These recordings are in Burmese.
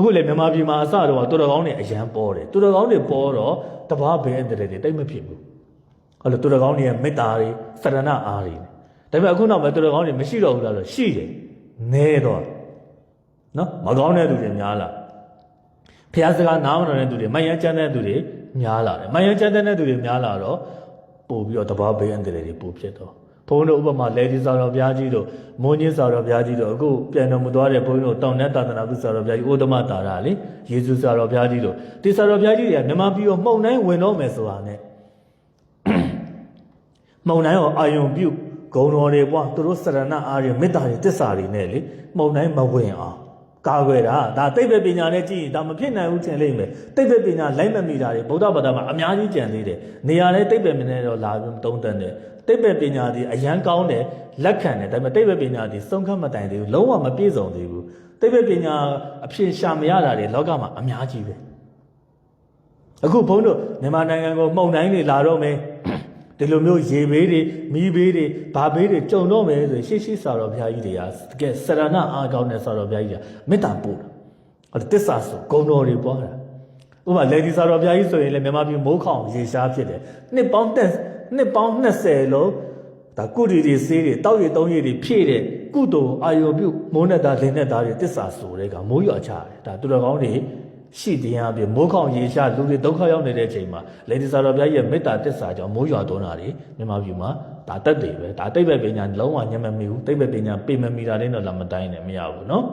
အခုလေမြန်မာပြည်မှာအစတော့တူတော်ကောင်းတွေအရန်ပေါ်တယ်တူတော်ကောင်းတွေပေါ်တော့တဘာဘဲအတရေတွေတိတ်မဖြစ်ဘူးအဲ့လိုတူတော်ကောင်းတွေရဲ့မေတ္တာတွေစရဏအားတွေဒါပေမဲ့အခုနောက်မှာတူတော်ကောင်းတွေမရှိတော့ဘူးလားဆိုရှိတယ်နဲတော့နော်မကောင်းတဲ့သူတွေများလာဖះစကားနားမတော်တဲ့သူတွေမယန်းချမ်းတဲ့သူတွေများလာတယ်မယန်းချမ်းတဲ့သူတွေများလာတော့ပို့ပြီးတော့တဘာဘဲအတရေတွေပို့ဖြစ်တော့ ဘုန်းတို့ဥပမာလေဒီစာတော်ဘုရားကြီးတို့မွန်ကြီးစာတော်ဘုရားကြီးတို့အခုပြန်တော်မူသွားတဲ့ဘုန်းကြီးတို့တောင်နဲ့တာသနာပြုစာတော်ဘုရားကြီးအိုဒမတာရာလေယေရှုစာတော်ဘုရားကြီးတို့ဒီစာတော်ဘုရားကြီးတွေကမြန်မာပြည်ကိုမှုန်တိုင်းဝင်တော့မယ်ဆိုတာနဲ့မှုန်တိုင်းကိုအာယုံပြုဂုံတော်တွေပွားသူတို့စရဏအားတွေမေတ္တာတွေတစ္ဆာတွေနဲ့လေမှုန်တိုင်းမဝင်အောင် ကာကွယ်တာဒါသိပ္ပံပညာနဲ့ကြည့်ရင်ဒါမဖြစ်နိုင်ဘူးထင်လိမ့်မယ်သိပ္ပံပညာလိုက်မမိတာတွေဗုဒ္ဓဘာသာမှာအများကြီးကြံသေးတယ်နေရာလဲသိပ္ပံပညာနဲ့တော့လာပြီးသုံးတတ်တယ်သိပ္ပံပညာဒီအရန်ကောင်းတယ်လက်ခံတယ်ဒါပေမဲ့သိပ္ပံပညာဒီစုံခတ်မတိုင်သေးဘူးလုံးဝမပြည့်စုံသေးဘူးသိပ္ပံပညာအဖြစ်ရှာမရတာတွေလောကမှာအများကြီးပဲအခုဘုန်းတို့မြန်မာနိုင်ငံကိုမှုန်တိုင်းတွေလာတော့မယ် ဒီလိုမျိုးရေဘေးတွေမီးဘေးတွေဘာဘေးတွေကြုံတော့မယ်ဆိုရင်ရှေ့ရှေ့စာတော်ဘုရားကြီးတွေကတကယ်စရဏအားကောင်းတဲ့စာတော်ဘုရားကြီးကမေတ္တာပို့တာအဲ့ဒါတစ္ဆာဆိုဂုံတော်တွေပွားတာဥပမာလေဒီစာတော်ဘုရားကြီးဆိုရင်လည်းမြန်မာပြည်မိုးခေါင်ရေရှားဖြစ်တယ်နှစ်ပေါင်းတက်နှစ်ပေါင်း20လုံးဒါကုတီတွေဆေးတွေတောက်ရည်သုံးရည်တွေဖြည့်တဲ့ကုသိုလ်အာယုံပြုမိုးနဲ့သားလင်းနဲ့သားတွေတစ္ဆာဆိုတဲ့ကမိုးရွာချတယ်ဒါသူတော်ကောင်းတွေ ရှိတရားပြမိုးခေါင်ရေရှားလူတွေဒုက္ခရောက်နေတဲ့အချိန်မှာလေဒီစာတော်ဘုရားကြီးရဲ့မေတ္တာတစ္ဆာကြောင့်မိုးရွာသွန်းတာတွေမြန်မာပြည်မှာဒါတက်တယ်ပဲဒါတိတ်ပဲပညာလုံးဝညံ့မမီဘူးတိတ်ပဲပညာပေမမီတာလေးတော့လာမတိုင်းနဲ့မရဘူးเนาะ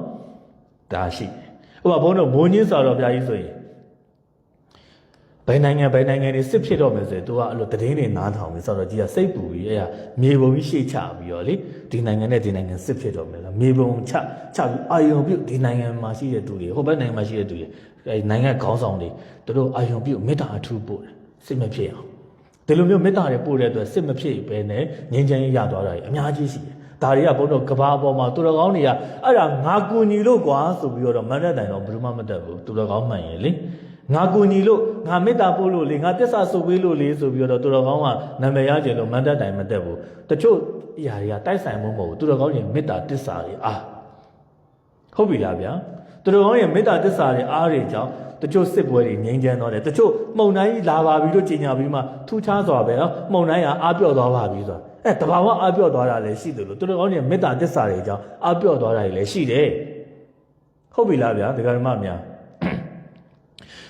ဒါရှိတယ်ဥပမာဘုန်းတော်မိုးညင်းစာတော်ဘုရားကြီးဆိုရင် ဘယ်နိုင်ငံဘယ်နိုင်ငံတွေစစ်ဖြစ်တော့မယ်ဆိုရင် तू ကအဲ့လိုတည်င်းတွေနားထောင်ပြီးဆိုတော့ကြီးကစိတ်ပူပြီးအဲ့ရမြေပုံကြီးရှေ့ချပြီးတော့လေဒီနိုင်ငံနဲ့ဒီနိုင်ငံစစ်ဖြစ်တော့မယ်လားမြေပုံချချပြီးအာယုံပြုတ်ဒီနိုင်ငံမှာရှိတဲ့သူတွေဟိုဘက်နိုင်ငံမှာရှိတဲ့သူတွေအဲ့နိုင်ငံခေါင်းဆောင်တွေသူတို့အာယုံပြုတ်မေတ္တာအထူးပို့တယ်စစ်မဖြစ်အောင်ဒီလိုမျိုးမေတ္တာတွေပို့တဲ့အတွက်စစ်မဖြစ်ပဲနဲ့ငြိမ်းချမ်းရေးရသွားတာကြီးအများကြီးရှိတယ်ဒါတွေကဘုန်းတော်ကဘာအပေါ်မှာသူတော်ကောင်းတွေကအဲ့ဒါငါကူညီလို့ကွာဆိုပြီးတော့မန္တတိုင်တော့ဘယ်သူမှမတက်ဘူးသူတော်ကောင်းမှန်ရင်လေ ငါကူညီလို့ငါမေတ္တာပို့လို့လေငါတစ္ဆာဆုပ်ပေးလို့လေဆိုပြီးတော့သူတော်ကောင်းကနာမည်ရကြလို့မန္တတိုင်မတက်ဘူးတချို့အရာတွေကတိုက်ဆိုင်မှုမဟုတ်ဘူးသူတော်ကောင်းရဲ့မေတ္တာတစ္ဆာတွေအာဟုတ်ပြီလားဗျာသူတော်ကောင်းရဲ့မေတ္တာတစ္ဆာတွေအားတွေကြောင့်တချို့စစ်ပွဲတွေငြိမ်းချမ်းတော့တယ်တချို့မှုန်တိုင်းလာပါပြီလို့ကြေညာပြီးမှထူးခြားစွာပဲနော်မှုန်တိုင်းကအားပြော့သွားပါပြီဆိုတာအဲတဘာဝအားပြော့သွားတာလည်းရှိတယ်လို့သူတော်ကောင်းရဲ့မေတ္တာတစ္ဆာတွေကြောင့်အားပြော့သွားတာတွေလည်းရှိတယ်ဟုတ်ပြီလားဗျာဒကာဓမ္မများ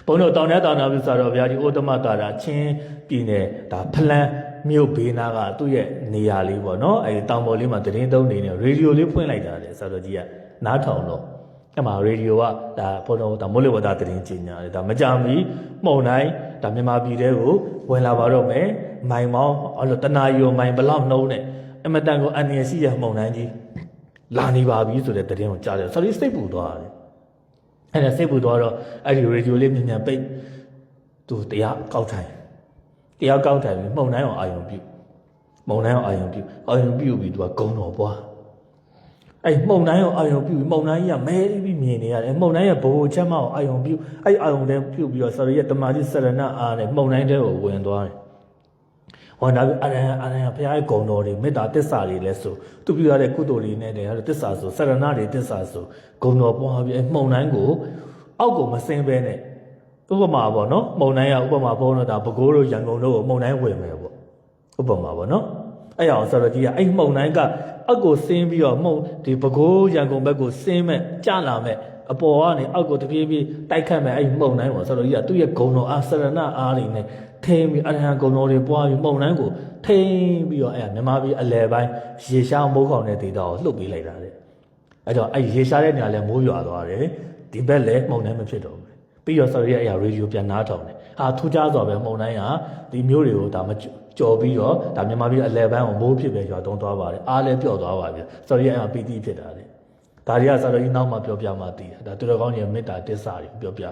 ဘုန်းတော်တောင်ထဲတောင်နာပြုစာတော်ဗျာဒီဩတမတာရာချင်းပြည်နယ်ဒါဖလန်းမြို့ဘေးနာကသူ့ရဲ့နေရာလေးပေါ့နော်အဲဒီတောင်ပေါ်လေးမှာတရင်သုံးနေနေရေဒီယိုလေးဖွင့်လိုက်တာလေစာတော်ကြီးကနားထောင်တော့အဲ့မှာရေဒီယိုကဒါဘုန်းတော်ဒါမိုးလေဝသတရင်ကြီးညာတယ်ဒါမကြမီမှုံတိုင်းဒါမြန်မာပြည်တဲကိုဝင်လာပါတော့မယ်မိုင်မောင်းအဲ့လိုတနာရီကိုမိုင်ဘလောက်နှုံးနဲ့အမတန်ကိုအန်ရရှိရမှုံတိုင်းကြီးလာနေပါပြီဆိုတဲ့တရင်ကိုကြားတယ်ဆိုတော့စိတ်ပူသွားတယ် အဲ့ဒါစိတ်ပူသွားတော့အဲ့ဒီရေဒီယိုလေးမြန်မြန်ပိတ်သူတရားကောက်ထိုင်တရားကောက်ထိုင်ပြီးမှုံတိုင်းအောင်အာယုံပြုမှုံတိုင်းအောင်အာယုံပြုအာယုံပြုပြီးသူကဂုံတော်ပွားအဲ့မှုံတိုင်းအောင်အာယုံပြုမှုံတိုင်းကြီးကမဲပြီးမြင်နေရတယ်မှုံတိုင်းရဲ့ဘိုးချက်မအောင်အာယုံပြုအဲ့အာယုံတဲ့ပြုပြီးတော့ဆရာရဲ့တမာတိစရဏအားနဲ့မှုံတိုင်းတဲ့ကိုဝင်သွားတယ် ဟောဒါပြီးအရဟံအရဟံဘုရားရဲ့ဂုံတော်တွေမေတ္တာတစ္ဆာတွေလဲဆိုသူပြုရတဲ့ကုသိုလ်တွေနဲ့တည်းဟာတစ္ဆာဆိုစရဏတွေတစ္ဆာဆိုဂုံတော်ပွားပြီးအဲ့မှုံတိုင်းကိုအောက်ကိုမစင်းပဲနဲ့ဥပမာပေါ့နော်မှုံတိုင်းကဥပမာဘုန်းတော်ဒါဘကိုးတို့ရန်ကုန်တို့ကိုမှုံတိုင်းဝင်မယ်ပေါ့ဥပမာပေါ့နော်အဲ့အောင်ဆိုတော့ဒီကအဲ့မှုံတိုင်းကအက်ကိုဆင်းပြီးတော့မှုံဒီဘကိုးရန်ကုန်ဘက်ကိုဆင်းမဲ့ကြလာမဲ့ အပေါ်ကနေအောက်ကိုတပြေးပြေးတိုက်ခတ်မဲ့အဲ့မှုံတိုင်းပေါ့ဆိုတော့ဒီကသူ့ရဲ့ဂုံတော်အားစရဏအားတွေနဲ့ထိန်းပြီးအရဟံဂုံတော်တွေပွားပြီးမှုံတိုင်းကိုထိန်းပြီးတော့အဲ့မြန်မာပြည်အလယ်ပိုင်းရေရှားမိုးခေါင်တဲ့ဒေသကိုလှုပ်ပေးလိုက်တာလေအဲ့တော့အဲ့ရေရှားတဲ့နေရာလဲမိုးရွာသွားတယ်ဒီဘက်လည်းမှုံတိုင်းမဖြစ်တော့ဘူးပြီးတော့ sorry ရဲ့အရာ radio ပြန်နားထောင်တယ်အာထူးခြားစွာပဲမှုံတိုင်းကဒီမျိုးတွေကိုဒါမကြော်ပြီးတော့ဒါမြန်မာပြည်အလဲပိုင်းကိုမိုးဖြစ်ပဲရွာတုံးသွားပါတယ်အားလည်းပြော့သွားပါပြီ sorry ရဲ့အရာပီတိဖြစ်တာလေ ဒါတွေက sorry နောက်မှပြောပြမှသိတာဒါသူတော်ကောင်းရဲ့မေတ္တာတစ္ဆာတွေပြောပြတာ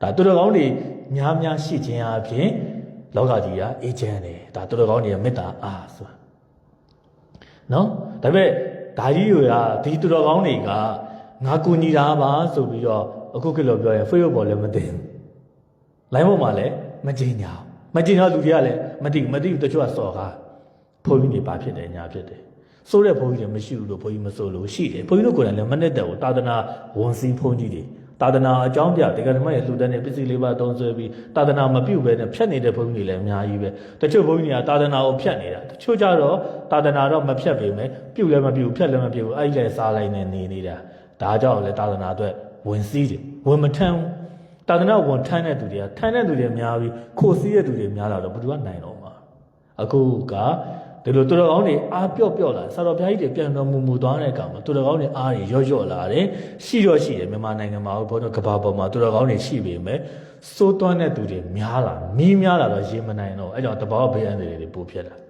ဒါသူတော်ကောင်းတွေများများရှိခြင်းအပြင်လောကကြီးကအေးချမ်းတယ်ဒါသူတော်ကောင်းတွေရဲ့မေတ္တာအားဆိုတာနော်ဒါပေမဲ့ဒါကြီးတွေကဒီသူတော်ကောင်းတွေကငါကူညီတာပါဆိုပြီးတော့အခုခေတ်လိုပြောရင် Facebook ပေါ်လည်းမသိဘူး။ line ပေါ်မှာလည်းမကြင်ညာ။မကြင်တော့လူတွေကလည်းမသိဘူးမသိဘူးတချို့ကစော်ကားဘုန်းကြီးတွေပါဖြစ်တယ်ညာဖြစ်တယ်။ စိုးတဲ့ဘုန်းကြီးတွေမရှိဘူးလို့ဘုန်းကြီးမစိုးလို့ရှိတယ်။ဘုန်းကြီးတို့ကိုယ်တိုင်လည်းမနဲ့တဲ့ဘူးတာသနာဝန်စည်းဘုန်းကြီးတွေသာသနာအကြောင်းပြဒီကဓမ္မရဲ့လူတန်းနဲ့ပစ္စည်းလေးပါသုံးဆွဲပြီးသာသနာမပြုတ်ပဲနဲ့ဖြတ်နေတဲ့ဘုန်းကြီးတွေလည်းအများကြီးပဲတချို့ဘုန်းကြီးတွေကသာသနာကိုဖြတ်နေတာတချို့ကြတော့သာသနာတော့မဖြတ်ပေမဲ့ပြုတ်လည်းမပြုတ်ဖြတ်လည်းမပြုတ်အဲ့ဒီလည်းစားလိုက်နေနေနေတာဒါကြောင့်လည်းသာသနာအတွက်ဝင်စည်းတယ်ဝင်မထမ်းဘူးသာသနာဝန်ထမ်းတဲ့သူတွေကထမ်းတဲ့သူတွေများပြီးခိုစည်းတဲ့သူတွေများလာတော့ဘယ်သူကနိုင်တော့မှာအခုက ဒီလိုသူတော်ကောင်းတွေအားပြော့ပြော့လာဆရာတော်ဘုရားကြီးတွေပြန်တော်မူမူသွားတဲ့အခါမှာသူတော်ကောင်းတွေအားတွေရော့ရော့လာတယ်ရှိတော့ရှိတယ်မြန်မာနိုင်ငံမှာဘုန်းတော်ကဘာပေါ်မှာသူတော်ကောင်းတွေရှိပေမဲ့စိုးသွမ်းတဲ့သူတွေများလာမီးများလာတော့ရေမနိုင်တော့အဲကြောင့်တဘောဘေးအန္တရာယ်တွေပိုဖြစ်လာ